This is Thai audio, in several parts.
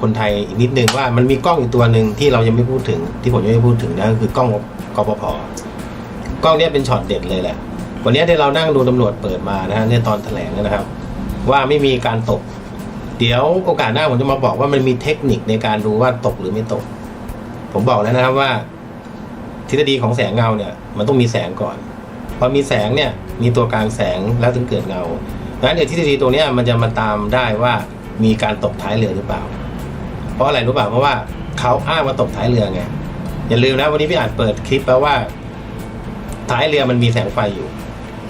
คนไทยอีกนิดนึงว่ามันมีกล้องอีกตัวหนึ่งที่เรายังไม่พูดถึงที่ผมยังไม่พูดถึงนะคือกล้องกปพกล้องนี้เป็นช็อตเด็ดเลยแหละวันนี้ที่เรานั่งดูตำรวจเปิดมานะฮะเนี่ยตอนแถลงนะครับ ว่าไม่มีการตก เดี๋ยวโอกาสหน้าผมจะมาบอกว่ามันมีเทคนิคในการดูว่าตกหรือไม่ตก ผมบอกแล้วนะครับว่า ทฤษฎีของแสงเงาเนี่ย มันต้องมีแสงก่อนพอมีแสงเนี่ยมีตัวกลางแสงแล้วถึงเกิดเงาดังนั้นไอ้ทฤษฎีตัวนี้มันจะมาตามได้ว่า มีการตกท้ายเรือหรือเปล่า เพราะอะไรรู้เปล่าเพราะว่าเขาอ้างว่าตกท้ายเรือไงอย่าลืมนะวันนี้พี่อาจเปิดคลิปแปลว่า ท้ายเรือมันมีแสงไฟอยู่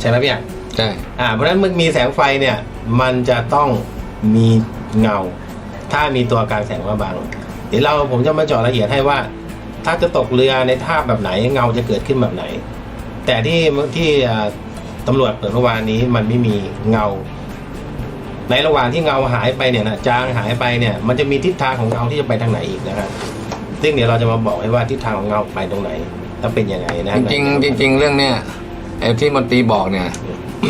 ใช่ไหมพี่อาจใช่อ่าเพราะฉะนั้นมันมีแสงไฟเนี่ย มันจะต้องมีเงา ถ้ามีตัวกลางแสงมาบังเดี๋ยวเราผมจะมาเจาะละเอียดให้ว่า ถ้าจะตกเรือในท่าแบบไหนเงาจะเกิดขึ้นแบบไหน แต่ที่ที่อ่าตำรวจเปิดเมื่อวานนี้มันไม่มีเงา ในระหว่างที่เงาหายไปเนี่ยนะจางหายไปเนี่ย มันจะมีทิศทางของเงาที่จะไปทางไหนอีกนะครับซึ่งเดี๋ยวเราจะมาบอกให้ว่าทิศทางของเงาไปตรงไหนแล้วเป็นยังไงนะจริงๆจริง ๆ เรื่องเนี้ยไอ้ที่มนตรีบอกเนี่ย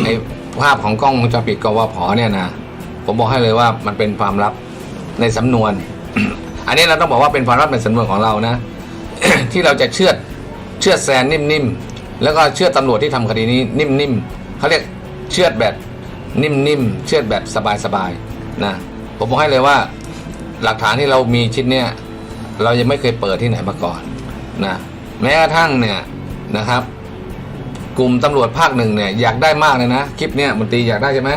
ไอ้ภาพของกล้องวงจรปิดกวพเนี่ยนะผมบอกให้เลยว่ามันเป็นความลับในสำนวน อันนี้เราต้องบอกว่าเป็นความลับในสำนวนของเรานะ ที่เราจะเชื่อดเชื่อดแซนนิ่มๆแล้วก็เชื่อดตำรวจที่ทำคดีนี้นิ่มๆเขาเรียกเชื่อดแบบ นิ่มๆเชื่อดแบบสบายๆนะผมบอกให้เลยว่า หลักฐานที่เรามีชิ้นเนี่ยเรายังไม่เคยเปิดที่ไหนมาก่อนนะแม้กระทั่งเนี่ยนะครับ กลุ่มตำรวจภาคหนึ่งเนี่ยอยากได้มากเลยนะคลิปเนี่ยมนตรีอยากได้ใช่ไหม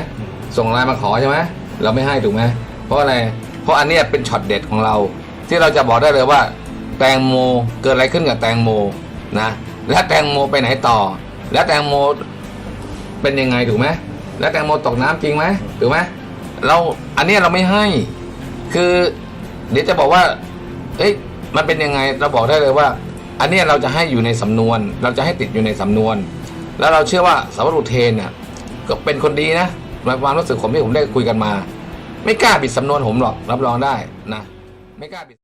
ส่งไลน์มาขอใช่ไหมเราไม่ให้ถูกไหมเพราะอะไรเพราะอันนี้เป็นช็อตเด็ดของเรา ที่เราจะบอกได้เลยว่า แตงโมเกิดอะไรขึ้นกับแตงโมนะและแตงโมไปไหนต่อ และแตงโมเป็นยังไงถูกไหม และแตงโมตกน้ำจริงไหมถูกไหมเราอันนี้เราไม่ให้ คือเดี๋ยวจะบอกว่า เอ้ยมันเป็นยังไงเราบอกได้เลยว่า อันนี้เราจะให้อยู่ในสำนวน เราจะให้ติดอยู่ในสำนวน แล้วเราเชื่อว่าสาวรุเทนเนี่ยก็เป็นคนดีนะในความรู้สึกผมที่ผมได้คุยกันมา ไม่กล้าบิดสำนวนผมหรอกรับรองได้นะ ไม่กล้าบิด